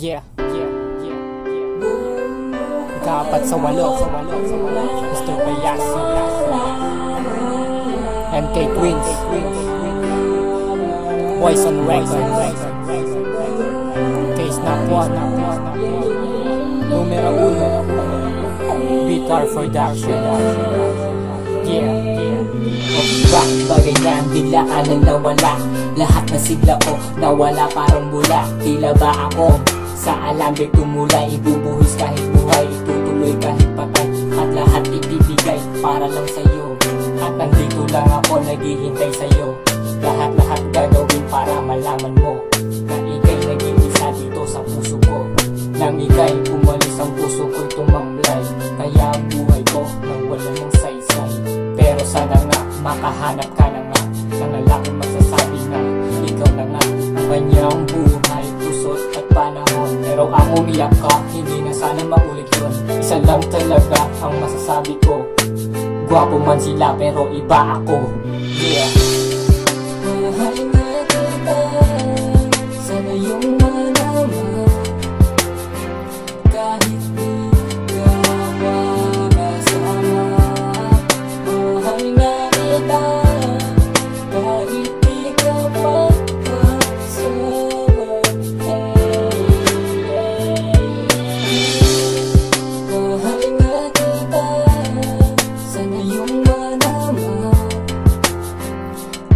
Yeah, yeah, yeah, yeah. Ikapat sa walo, sa walo, sa walo. Mr. Payas, MK Queens, Voice on Record, Case not one, Numero uno, Bitar Production. Yeah, yeah. Rock, bagay na ang dilaanan na wala Lahat na sigla ko nawala parang mula Tila ba ako sa alambre tumulay Ibubuhis kahit buhay, itutuloy kahit patay At lahat ibibigay para lang sa'yo. At nandito lang ako naghihintay sa'yo. Lahat-lahat gagawin para malaman mo Na ikay nag-iisa dito sa puso ko. Nang ikay umalis ang puso ko'y tumamlay Kaya ang buhay ko nang wala ng saysay. Pero sana nga makahanap ka na nga Ng lalaking magsasabi na ikaw na nga. Ang kanyang buhay, Pero ang umiyak ka, hindi na sana maulit yun. Isa lang talaga ang masasabi ko. Gwapo man sila pero iba ako. Yeah Sana yung malaman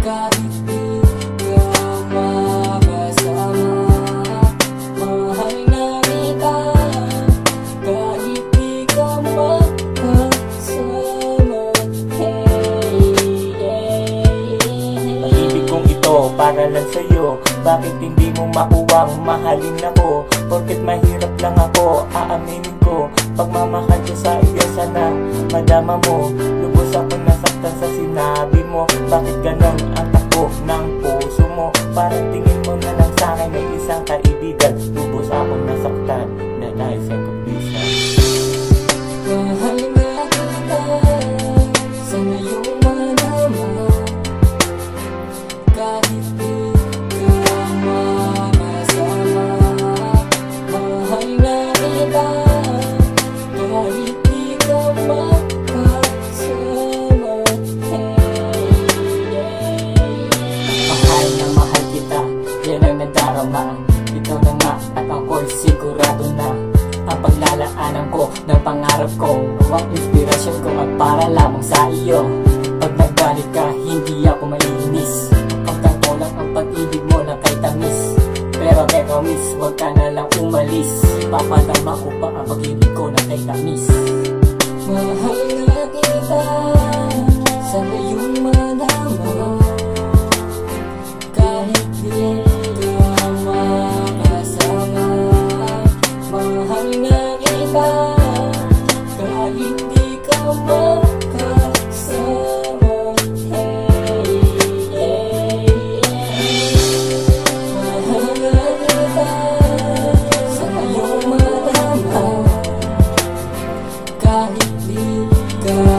kahit di ka makasama Mahal na kita Kahit di ka makasama Hey, hey, Pag-ibig kong ito para lang sa'yo. Bakit hindi mo makuwang mahalin ako? Porket mahirap lang ako, aaminin ko. Pagmamahal ko sa iyo sana madama mo Nasaktan sa sinabi mo Bakit ganon ang takbo ng puso mo? Parang tingin mo na lang sa akin ay isang kaibigan. Lubos ako nasaktan na dahil sa kapisan Mahal na kita Sana yung Ikaw na nga at ako'y sigurado na Ang paglalaanan ko ng pangarap ko. Ang inspirasyon ko at para lamang sa iyo. Pag nagalit ka, hindi ako maiinis. Pagkat ko lang ang pag-ibig mo na kay tamis. Pero teka miss, wag ka na lang umalis. Papadama ko pa ang pag-ibig ko na kay tamis. Mahal na God.